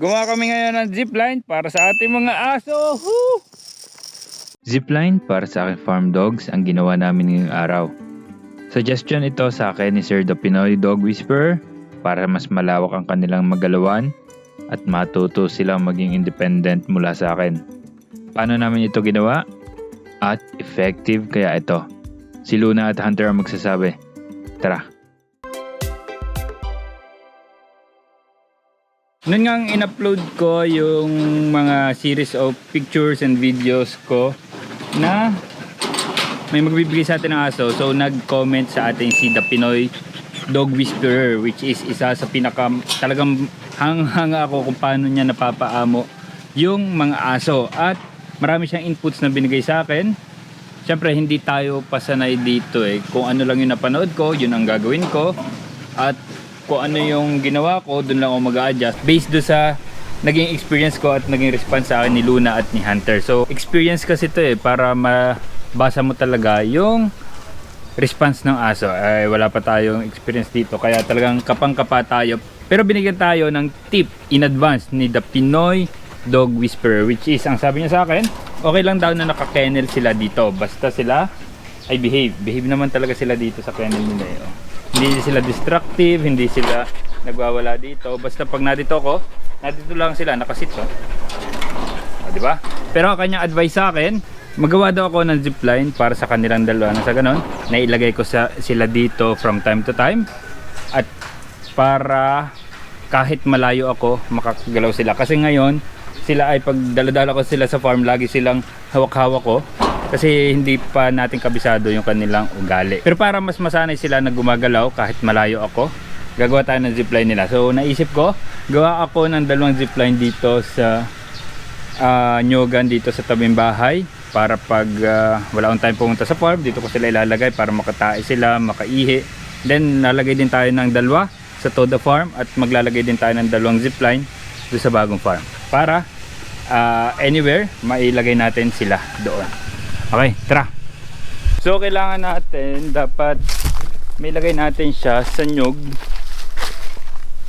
Gumawa kami ngayon ng zipline para sa ating mga aso. Zipline para sa aking farm dogs ang ginawa namin ngayong araw. Suggestion ito sa akin ni Sir the Pinoy Dog Whisperer para mas malawak ang kanilang magalawan at matuto silang maging independent mula sa akin. Paano namin ito ginawa? At effective kaya ito. Si Luna at Hunter ang magsasabi. Tara! Noon nga in-upload ko yung mga series of pictures and videos ko na may magbibigay sa atin ng aso. So nag-comment sa atin si The Pinoy Dog Whisperer which is isa sa pinaka talagang hanghanga ako kung paano niya napapaamo yung mga aso. At marami siyang inputs na binigay sa akin. Siyempre hindi tayo pasanay dito eh. Kung ano lang yung napanood ko, yun ang gagawin ko. At kung ano yung ginawa ko, dun lang ako mag-adjust based do sa naging experience ko at naging response sa akin ni Luna at ni Hunter. So, experience kasi to eh, para mabasa mo talaga yung response ng aso. Ay, wala pa tayong experience dito, kaya talagang kapang-kapa tayo. Pero binigyan tayo ng tip in advance ni The Pinoy Dog Whisperer, which is, ang sabi niya sa akin, okay lang daw na naka-kennel sila dito. Basta sila ay behave. Behave naman talaga sila dito sa kennel nila. Eh. oh. Hindi sila destructive, hindi sila nagwawala dito. Basta pag nandito ako, nandito lang sila, nakasit oh. O, di ba? Pero ang kanyang advice sa akin, magawa daw ako ng zipline para sa kanilang dalawa na sa ganon. Nailagay ko sa, sila dito from time to time. At para kahit malayo ako, makakagalaw sila. Kasi ngayon, sila ay pag daladala ko sila sa farm, lagi silang hawak-hawak ko. Kasi hindi pa natin kabisado yung kanilang ugali. Pero para mas masanay sila na gumagalaw kahit malayo ako, gagawa tayo ng zipline nila. So naisip ko, gawa ako ng dalawang zipline dito sa uh, nyogan dito sa tabing bahay para pag ah, wala akong time pumunta sa farm, dito ko sila ilalagay para makatae sila, makaihi. Then lalagay din tayo ng dalawa sa Toda Farm at maglalagay din tayo ng dalawang zipline doon sa bagong farm para ah, anywhere mailagay natin sila doon. Okay, tara. So kailangan natin dapat may lagay natin siya sa nyog.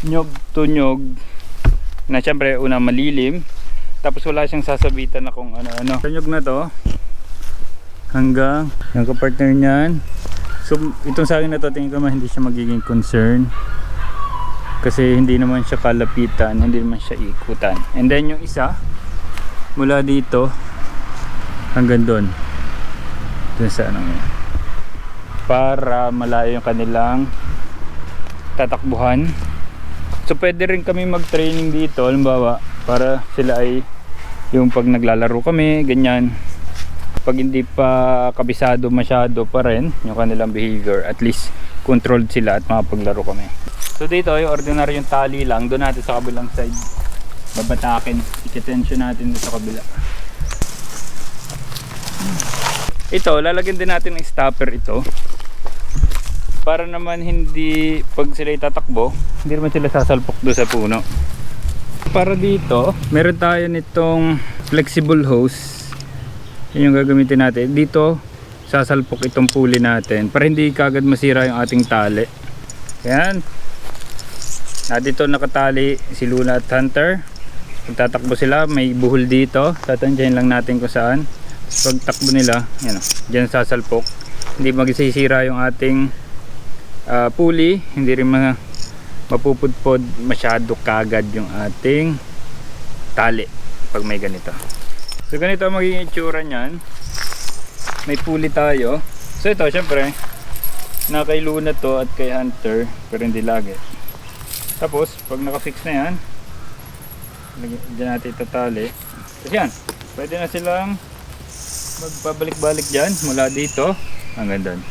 Nyog to nyog na syempre una malilim tapos wala siyang sasabitan na kung ano-ano. Sa nyog na to hanggang yung kapartner niyan. So itong sa akin na to tingin ko man hindi siya magiging concern kasi hindi naman siya kalapitan, hindi naman siya ikutan. And then yung isa mula dito hanggang doon dun sa ano yun. para malayo yung kanilang tatakbuhan. So pwede rin kami mag training dito halimbawa para sila ay yung pag naglalaro kami ganyan. Pag hindi pa kabisado masyado pa rin yung kanilang behavior at least controlled sila at makapaglaro kami. So dito yung ordinary yung tali lang doon natin sa kabilang side. Babatakin ikitensyon natin sa kabila ito lalagyan din natin ng stopper ito. Para naman hindi pag sila itatakbo hindi naman sila sasalpok doon sa puno. Para dito meron tayo nitong flexible hose. Yun yung gagamitin natin. Dito sasalpok itong pulley natin para hindi kagad masira yung ating tali. Yan na dito nakatali si Luna at Hunter. Pag tatakbo sila. May buhol dito. Tatansyahin lang natin kung saan pag takbo nila yan o, dyan sasalpok hindi magsisira yung ating ah, pulley. Hindi rin ma mapupudpod masyado kagad yung ating tali pag may ganito. So ganito ang magiging itsura nyan may pulley tayo. So ito syempre na kay Luna to at kay Hunter pero hindi lagi. Tapos pag nakafix na yan dyan natin itatali. Tapos yan pwede na silang magpabalik-balik dyan mula dito. Hanggang doon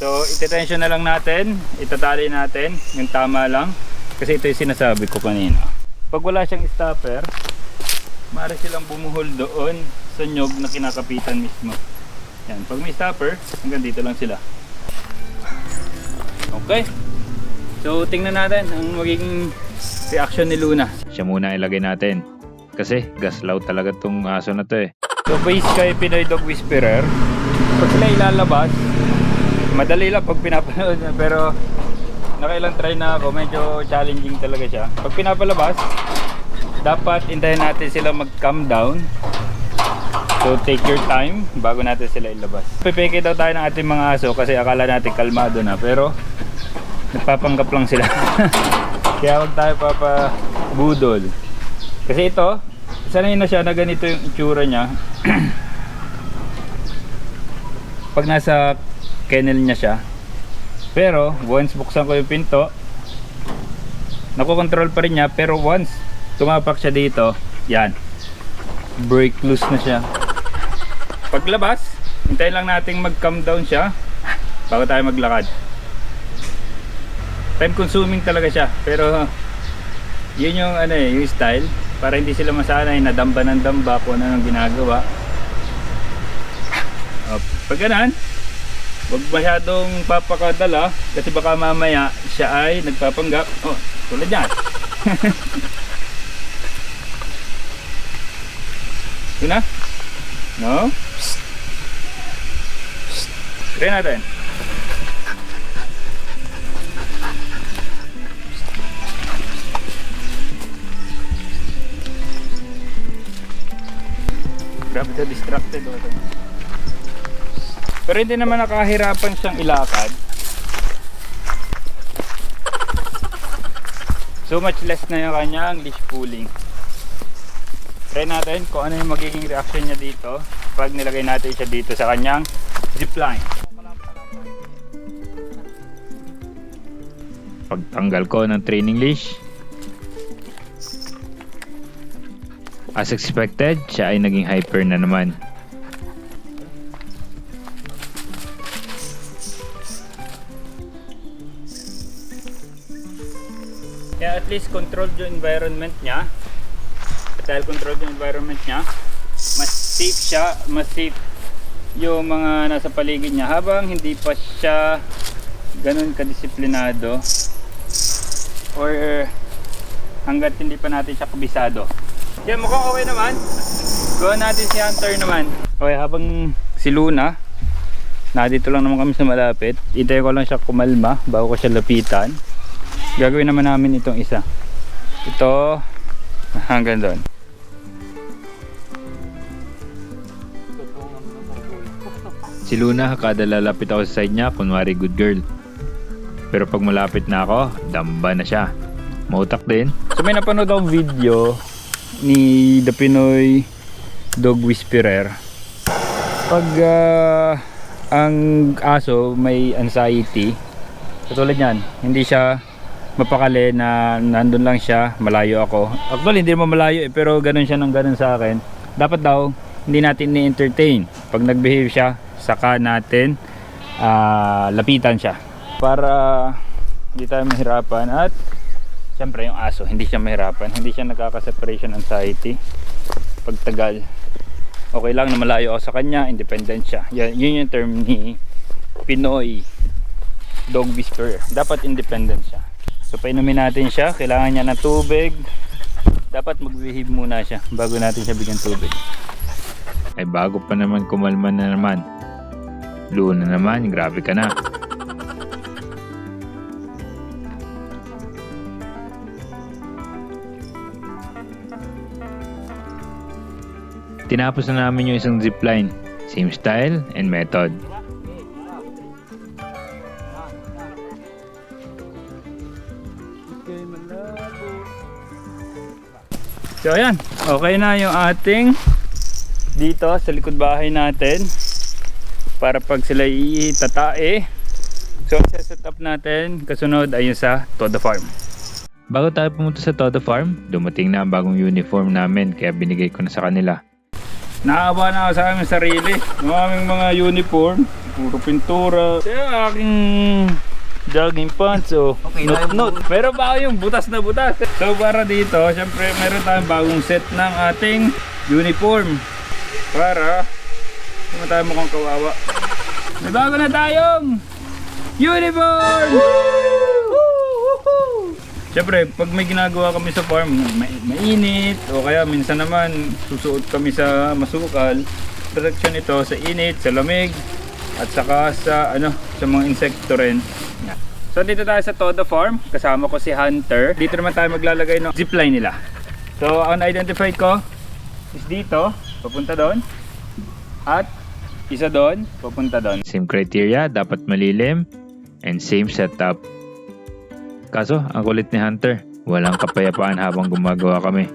so ititensyon na lang natin itatali natin yung tama lang. Kasi ito yung sinasabi ko kanina. Pag wala siyang stopper maaari silang bumuhol doon sa nyog na kinakapitan mismo. Yan pag may stopper hanggang dito lang sila. Okay. So tingnan natin ang magiging reaction ni Luna. Siya muna ilagay natin. Kasi gaslaw talaga tong aso na to eh So base kay Pinoy Dog Whisperer, pag sila ilalabas, madali lang pag pinapanood niya pero nakailang try na ako, medyo challenging talaga siya. Pag pinapalabas, dapat intayin natin sila mag-calm down. So take your time bago natin sila ilabas. Pipeke daw tayo ng ating mga aso kasi akala natin kalmado na pero nagpapanggap lang sila. Kaya wag tayo papabudol. Kasi ito, sanay na siya na ganito yung itsura niya. Pag nasa kennel niya siya. Pero once buksan ko yung pinto, nakokontrol pa rin niya pero once tumapak siya dito, yan. Break loose na siya. Paglabas, hintayin lang nating mag-calm down siya bago tayo maglakad. Time consuming talaga siya pero yun yung ano eh, yung style para hindi sila masanay na damba ng damba kung ano ang ginagawa. O, pag ganun, huwag masyadong papakadala kasi baka mamaya siya ay nagpapanggap. Oh, tulad yan. Yun na? No? Psst. Psst. Natin. Ka distracted. Oh. Pero hindi naman nakahirapan siyang ilakad. So much less na yung kanyang leash pulling. Try natin kung ano yung magiging reaction niya dito pag nilagay natin siya dito sa kanyang zipline. Pagtanggal ko ng training leash, as expected, siya ay naging hyper na naman. Kaya at least controlled yung environment niya. At dahil controlled yung environment niya mas safe siya mas safe yung mga nasa paligid niya. Habang hindi pa siya ganun kadisiplinado or hanggat hindi pa natin siya kabisado kaya mukhang okay naman gawa natin si Hunter naman okay habang si Luna nandito lang naman kami sa malapit itay ko lang siya kumalma bago ko siya lapitan gagawin naman namin itong isa ito hanggang doon Si Luna, kada lalapit ako sa side niya, kunwari good girl. Pero pag malapit na ako, damba na siya. Mautak din. So may napanood akong video ni The Pinoy Dog Whisperer. Pag ah, ang aso may anxiety, katulad niyan, hindi siya mapakali na nandun lang siya, malayo ako. Actually, hindi naman malayo eh, pero ganun siya ng ganun sa akin. Dapat daw, hindi natin ni-entertain. Pag nag-behave siya, saka natin ah, lapitan siya. Para hindi tayo mahirapan at syempre yung aso, hindi siya mahirapan. Hindi siya nagkaka-separation anxiety. Pag tagal, okay lang na malayo ako sa kanya, independent siya. Yan, yun yung term ni Pinoy dog whisperer. Dapat independent siya. So painumin natin siya, kailangan niya ng tubig. Dapat mag-behave muna siya bago natin siya bigyan tubig. Ay bago pa naman kumalma na naman. Luna naman, grabe ka na. Tinapos na namin yung isang zipline. Same style and method. So ayan, okay na yung ating dito sa likod bahay natin para pag sila itatae. So set up natin kasunod ay sa Toda Farm. Bago tayo pumunta sa Toda Farm, dumating na ang bagong uniform namin kaya binigay ko na sa kanila. Naawa na ako sa aming sarili. Yung aming mga uniform, puro pintura. Kaya aking jogging pants, oh. Okay, not, not. Pero ba yung butas na butas? So para dito, syempre meron tayong bagong set ng ating uniform. Para hindi tayo mukhang kawawa. May bago na tayong uniform! Siyempre, pag may ginagawa kami sa farm, may, mainit, o kaya minsan naman susuot kami sa masukal, protection ito sa init, sa lamig, at saka sa ano, sa mga insekto rin. So dito tayo sa Todo Farm, kasama ko si Hunter. Dito naman tayo maglalagay ng zipline nila. So, ang identify ko is dito, papunta doon. At isa doon, papunta doon. Same criteria, dapat malilim. And same setup. Kaso, ang kulit ni Hunter. Walang kapayapaan habang gumagawa kami.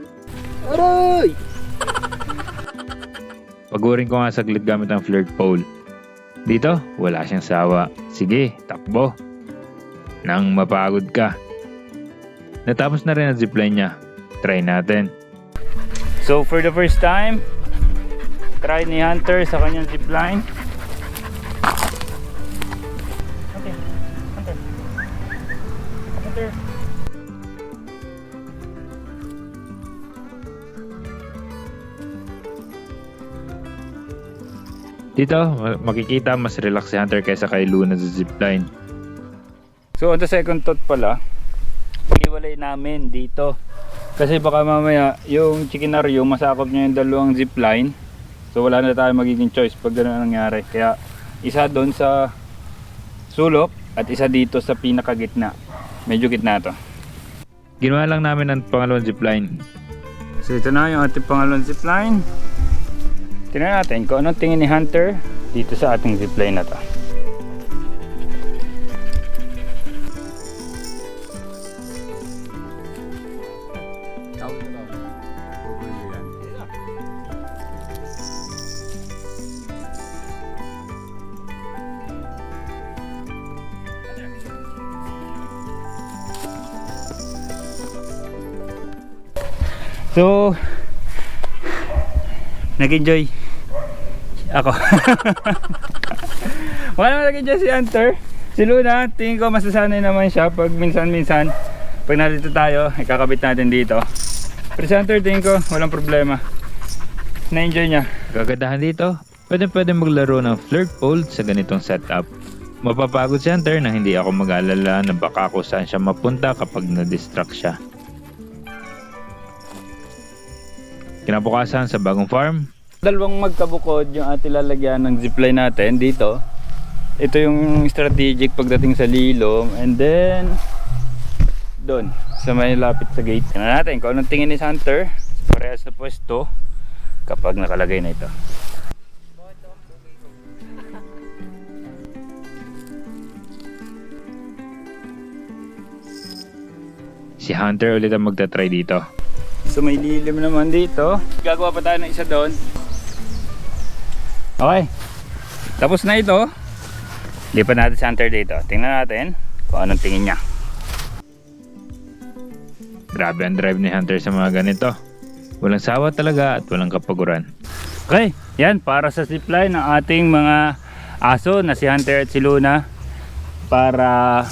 Aray! Pagurin ko nga saglit gamit ang flirt pole. Dito, wala siyang sawa. Sige, takbo. Nang mapagod ka. Natapos na rin ang zipline niya. Try natin. So for the first time, try ni Hunter sa kanyang zipline. Hunter. Dito, ma- makikita mas relax si Hunter kaysa kay Luna sa zipline. So on the second thought pala, iwalay namin dito. Kasi baka mamaya yung chikinaryo masakop niya yung dalawang zipline. So wala na tayo magiging choice pag gano'n ang nangyari. Kaya isa doon sa sulok at isa dito sa pinakagitna. Medyo gitna to. Ginawa lang namin ang pangalawang zipline. So ito na yung ating pangalawang zipline. Tingnan natin kung anong tingin ni Hunter dito sa ating zipline na to. Tawag na So, nag-enjoy ako. Wala naman nag-enjoy si Hunter. Si Luna, tingin ko masasanay naman siya pag minsan-minsan. Pag nandito tayo, ikakabit natin dito. Pero si Hunter, tingin ko walang problema. Na-enjoy niya. Kagandahan dito, pwede pwede maglaro ng flirt pole sa ganitong setup. Mapapagod si Hunter na hindi ako mag-alala na baka kung saan siya mapunta kapag na-distract siya. Kinabukasan sa bagong farm. Dalawang magkabukod yung ating lalagyan ng zipline natin dito. Ito yung strategic pagdating sa lilom and then doon sa may lapit sa gate. Tingnan natin kung anong tingin ni Hunter sa parehas na pwesto kapag nakalagay na ito. Si Hunter ulit ang magta-try dito. So may lilim naman dito. Gagawa pa tayo ng isa doon. Okay. Tapos na ito. Lipat natin si Hunter dito. Tingnan natin kung anong tingin niya. Grabe ang drive ni Hunter sa mga ganito. Walang sawa talaga at walang kapaguran. Okay, yan para sa zipline ng ating mga aso na si Hunter at si Luna para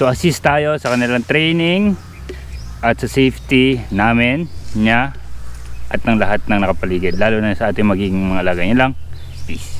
to assist tayo sa kanilang training at sa safety namin, niya at ng lahat ng nakapaligid lalo na sa ating magiging mga alaga. Yun lang. Peace.